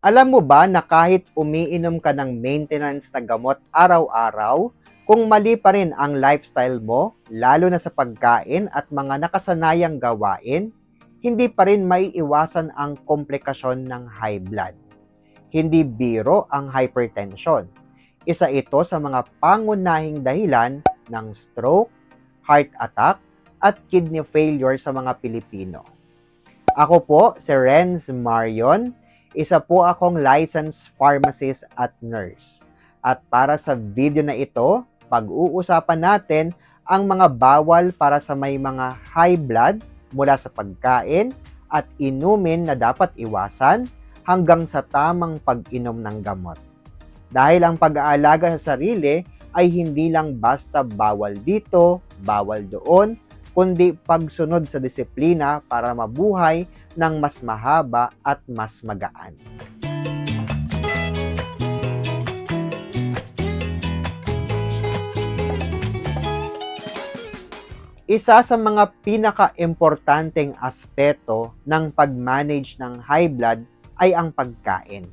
Alam mo ba na kahit umiinom ka ng maintenance na gamot araw-araw, kung mali pa rin ang lifestyle mo, lalo na sa pagkain at mga nakasanayang gawain, hindi pa rin maiiwasan ang komplikasyon ng high blood. Hindi biro ang hypertension. Isa ito sa mga pangunahing dahilan ng stroke, heart attack, at kidney failure sa mga Pilipino. Ako po si Renz Marion, isa po akong licensed pharmacist at nurse. At para sa video na ito, pag-uusapan natin ang mga bawal para sa may mga high blood mula sa pagkain at inumin na dapat iwasan hanggang sa tamang pag-inom ng gamot. Dahil ang pag-aalaga sa sarili ay hindi lang basta bawal dito, bawal doon, kundi pagsunod sa disiplina para mabuhay ng mas mahaba at mas magaan. Isa sa mga pinaka-importanteng aspeto ng pag-manage ng high blood ay ang pagkain.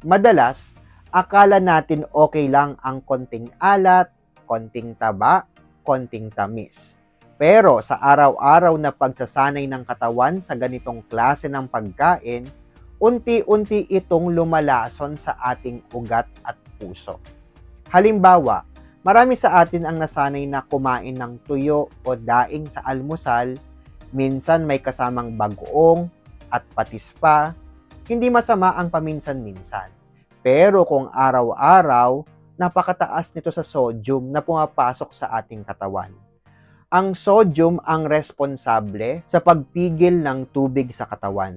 Madalas, akala natin okay lang ang konting alat, konting taba, konting tamis. Pero sa araw-araw na pagsasanay ng katawan sa ganitong klase ng pagkain, unti-unti itong lumalason sa ating ugat at puso. Halimbawa, marami sa atin ang nasanay na kumain ng tuyo o daing sa almusal, minsan may kasamang bagoong at patis pa. Hindi masama ang paminsan-minsan. Pero kung araw-araw, napakataas nito sa sodium na pumapasok sa ating katawan ang sodium ang responsable sa pagpigil ng tubig sa katawan.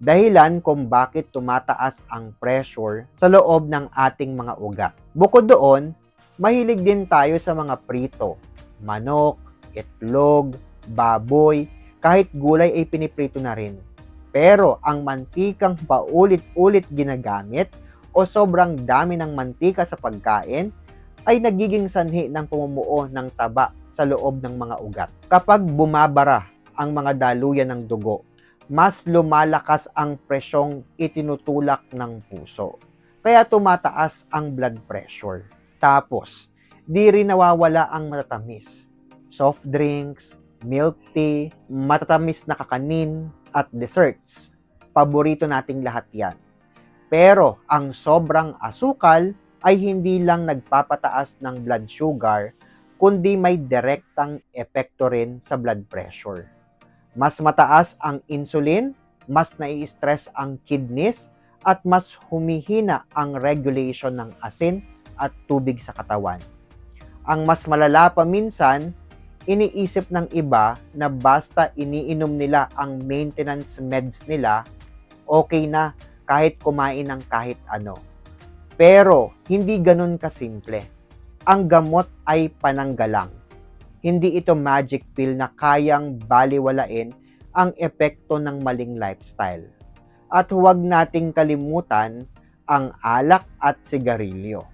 Dahilan kung bakit tumataas ang pressure sa loob ng ating mga ugat. Bukod doon, mahilig din tayo sa mga prito, manok, itlog, baboy, kahit gulay ay piniprito na rin. Pero ang mantikang paulit-ulit ginagamit o sobrang dami ng mantika sa pagkain ay nagiging sanhi ng pumumuo ng taba sa loob ng mga ugat. Kapag bumabara ang mga daluyan ng dugo, mas lumalakas ang presyong itinutulak ng puso. Kaya tumataas ang blood pressure. Tapos, di rin nawawala ang matatamis. Soft drinks, milk tea, matatamis na kakanin, at desserts. Paborito nating lahat yan. Pero ang sobrang asukal ay hindi lang nagpapataas ng blood sugar, kundi may direktang epekto rin sa blood pressure. Mas mataas ang insulin, mas nai-stress ang kidneys, at mas humihina ang regulation ng asin at tubig sa katawan. Ang mas malala pa minsan, iniisip ng iba na basta iniinom nila ang maintenance meds nila, okay na kahit kumain ng kahit ano pero hindi ganun kasimple. Ang gamot ay pananggalang. Hindi ito magic pill na kayang baliwalain ang epekto ng maling lifestyle. At huwag nating kalimutan ang alak at sigarilyo.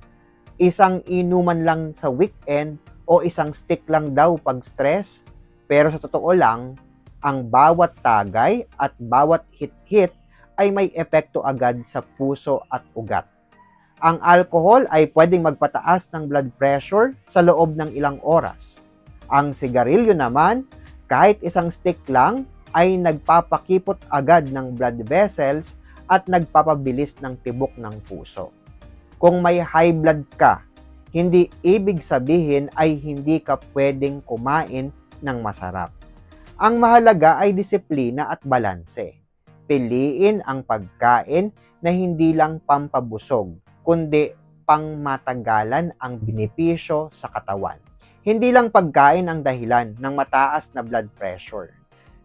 Isang inuman lang sa weekend o isang stick lang daw pag stress, pero sa totoo lang, ang bawat tagay at bawat hit-hit ay may epekto agad sa puso at ugat ang alcohol ay pwedeng magpataas ng blood pressure sa loob ng ilang oras. Ang sigarilyo naman, kahit isang stick lang, ay nagpapakipot agad ng blood vessels at nagpapabilis ng tibok ng puso. Kung may high blood ka, hindi ibig sabihin ay hindi ka pwedeng kumain ng masarap. Ang mahalaga ay disiplina at balanse. Piliin ang pagkain na hindi lang pampabusog, kundi pangmatagalan ang benepisyo sa katawan. Hindi lang pagkain ang dahilan ng mataas na blood pressure.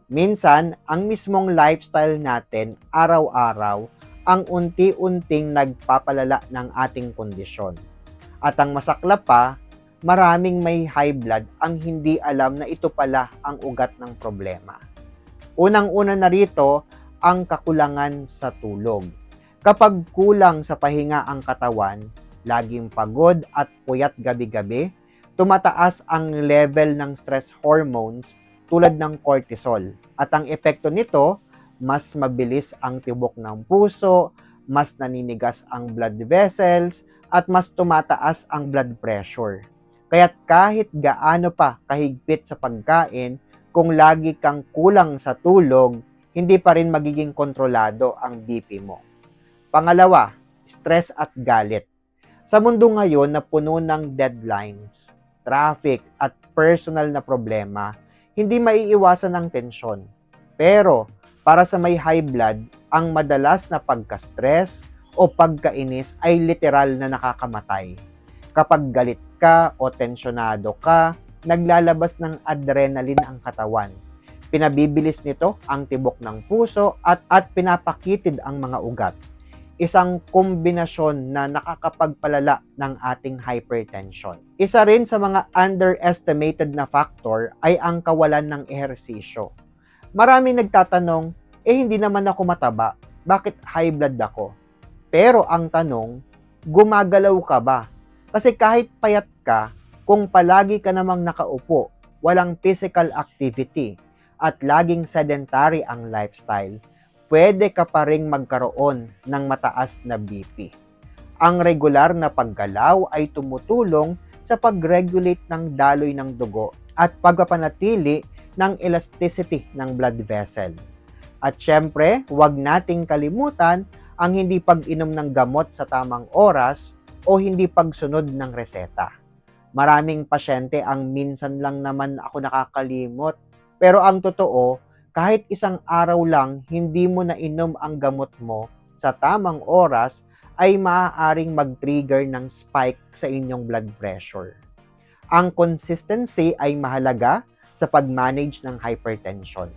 Minsan, ang mismong lifestyle natin araw-araw ang unti-unting nagpapalala ng ating kondisyon. At ang masaklap pa, maraming may high blood ang hindi alam na ito pala ang ugat ng problema. Unang-una na rito, ang kakulangan sa tulog Kapag kulang sa pahinga ang katawan, laging pagod at puyat gabi-gabi, tumataas ang level ng stress hormones tulad ng cortisol. At ang epekto nito, mas mabilis ang tibok ng puso, mas naninigas ang blood vessels, at mas tumataas ang blood pressure. Kaya't kahit gaano pa kahigpit sa pagkain, kung lagi kang kulang sa tulog, hindi pa rin magiging kontrolado ang BP mo. Pangalawa, stress at galit. Sa mundo ngayon na puno ng deadlines, traffic at personal na problema, hindi maiiwasan ang tensyon. Pero para sa may high blood, ang madalas na pagka-stress o pagkainis ay literal na nakakamatay. Kapag galit ka o tensyonado ka, naglalabas ng adrenaline ang katawan. Pinabibilis nito ang tibok ng puso at, at pinapakitid ang mga ugat. Isang kombinasyon na nakakapagpalala ng ating hypertension. Isa rin sa mga underestimated na factor ay ang kawalan ng ehersisyo. Maraming nagtatanong, eh hindi naman ako mataba, bakit high blood ako? Pero ang tanong, gumagalaw ka ba? Kasi kahit payat ka, kung palagi ka namang nakaupo, walang physical activity, at laging sedentary ang lifestyle, pwede ka pa ring magkaroon ng mataas na BP. Ang regular na paggalaw ay tumutulong sa pag-regulate ng daloy ng dugo at pagpapanatili ng elasticity ng blood vessel. At syempre, huwag nating kalimutan ang hindi pag-inom ng gamot sa tamang oras o hindi pagsunod ng reseta. Maraming pasyente ang minsan lang naman ako nakakalimot. Pero ang totoo, kahit isang araw lang hindi mo na inom ang gamot mo sa tamang oras, ay maaaring mag-trigger ng spike sa inyong blood pressure. Ang consistency ay mahalaga sa pag-manage ng hypertension.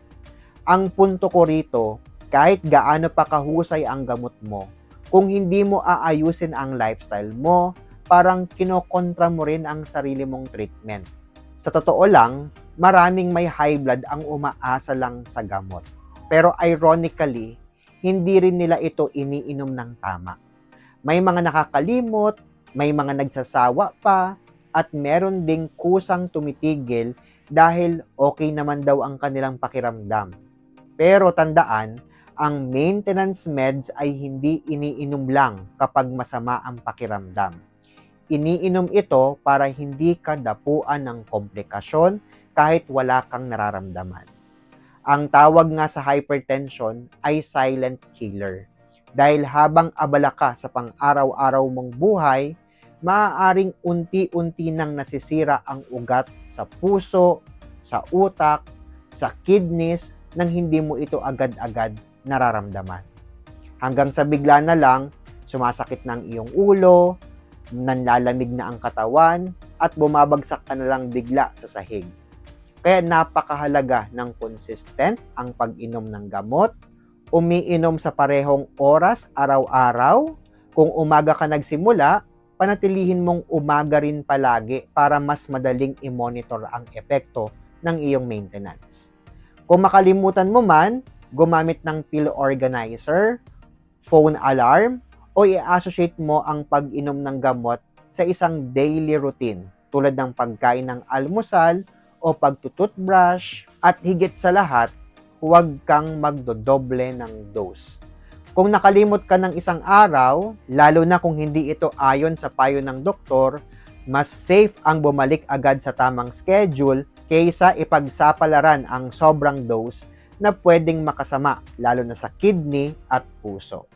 Ang punto ko rito, kahit gaano pa kahusay ang gamot mo, kung hindi mo aayusin ang lifestyle mo, parang kinokontra mo rin ang sarili mong treatment. Sa totoo lang, maraming may high blood ang umaasa lang sa gamot. Pero ironically, hindi rin nila ito iniinom ng tama. May mga nakakalimot, may mga nagsasawa pa, at meron ding kusang tumitigil dahil okay naman daw ang kanilang pakiramdam. Pero tandaan, ang maintenance meds ay hindi iniinom lang kapag masama ang pakiramdam. Iniinom ito para hindi ka dapuan ng komplikasyon kahit wala kang nararamdaman. Ang tawag nga sa hypertension ay silent killer. Dahil habang abala ka sa pang-araw-araw mong buhay, maaaring unti-unti nang nasisira ang ugat sa puso, sa utak, sa kidneys nang hindi mo ito agad-agad nararamdaman. Hanggang sa bigla na lang, sumasakit ng iyong ulo, nanlalamig na ang katawan, at bumabagsak ka na lang bigla sa sahig. Kaya napakahalaga ng consistent ang pag-inom ng gamot, umiinom sa parehong oras araw-araw. Kung umaga ka nagsimula, panatilihin mong umaga rin palagi para mas madaling i-monitor ang epekto ng iyong maintenance. Kung makalimutan mo man, gumamit ng pill organizer, phone alarm, o i-associate mo ang pag-inom ng gamot sa isang daily routine tulad ng pagkain ng almusal o pagtututbrush at higit sa lahat, huwag kang magdodoble ng dose. Kung nakalimot ka ng isang araw, lalo na kung hindi ito ayon sa payo ng doktor, mas safe ang bumalik agad sa tamang schedule kaysa ipagsapalaran ang sobrang dose na pwedeng makasama lalo na sa kidney at puso.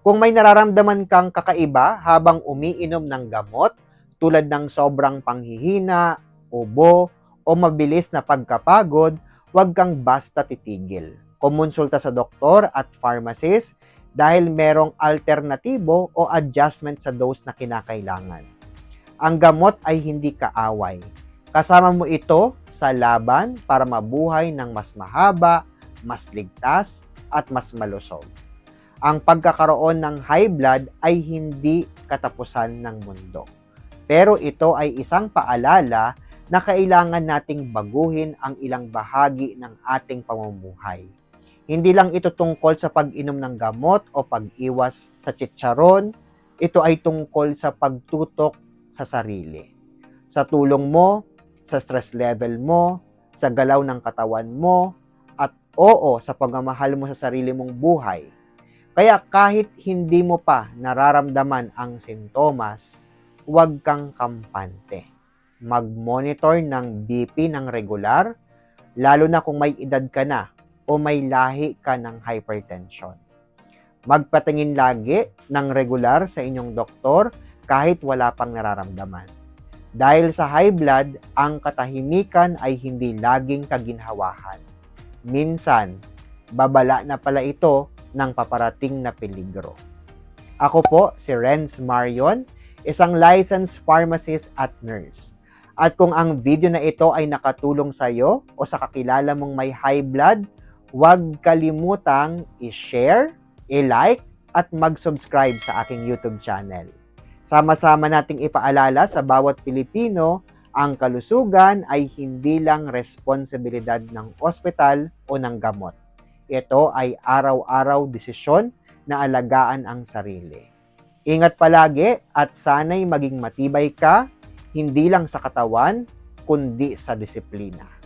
Kung may nararamdaman kang kakaiba habang umiinom ng gamot tulad ng sobrang panghihina, ubo, o mabilis na pagkapagod, huwag kang basta titigil. Kumonsulta sa doktor at pharmacist dahil merong alternatibo o adjustment sa dose na kinakailangan. Ang gamot ay hindi kaaway. Kasama mo ito sa laban para mabuhay ng mas mahaba, mas ligtas, at mas malusog ang pagkakaroon ng high blood ay hindi katapusan ng mundo. Pero ito ay isang paalala na kailangan nating baguhin ang ilang bahagi ng ating pamumuhay. Hindi lang ito tungkol sa pag-inom ng gamot o pag-iwas sa chicharon, ito ay tungkol sa pagtutok sa sarili. Sa tulong mo, sa stress level mo, sa galaw ng katawan mo, at oo sa pagmamahal mo sa sarili mong buhay Kaya kahit hindi mo pa nararamdaman ang sintomas, huwag kang kampante. Mag-monitor ng BP ng regular, lalo na kung may edad ka na o may lahi ka ng hypertension. Magpatingin lagi ng regular sa inyong doktor kahit wala pang nararamdaman. Dahil sa high blood, ang katahimikan ay hindi laging kaginhawahan. Minsan, babala na pala ito ng paparating na peligro. Ako po si Renz Marion, isang licensed pharmacist at nurse. At kung ang video na ito ay nakatulong sa iyo o sa kakilala mong may high blood, huwag kalimutang i-share, i-like, at mag-subscribe sa aking YouTube channel. Sama-sama nating ipaalala sa bawat Pilipino, ang kalusugan ay hindi lang responsibilidad ng ospital o ng gamot. Ito ay araw-araw desisyon na alagaan ang sarili. Ingat palagi at sana'y maging matibay ka, hindi lang sa katawan, kundi sa disiplina.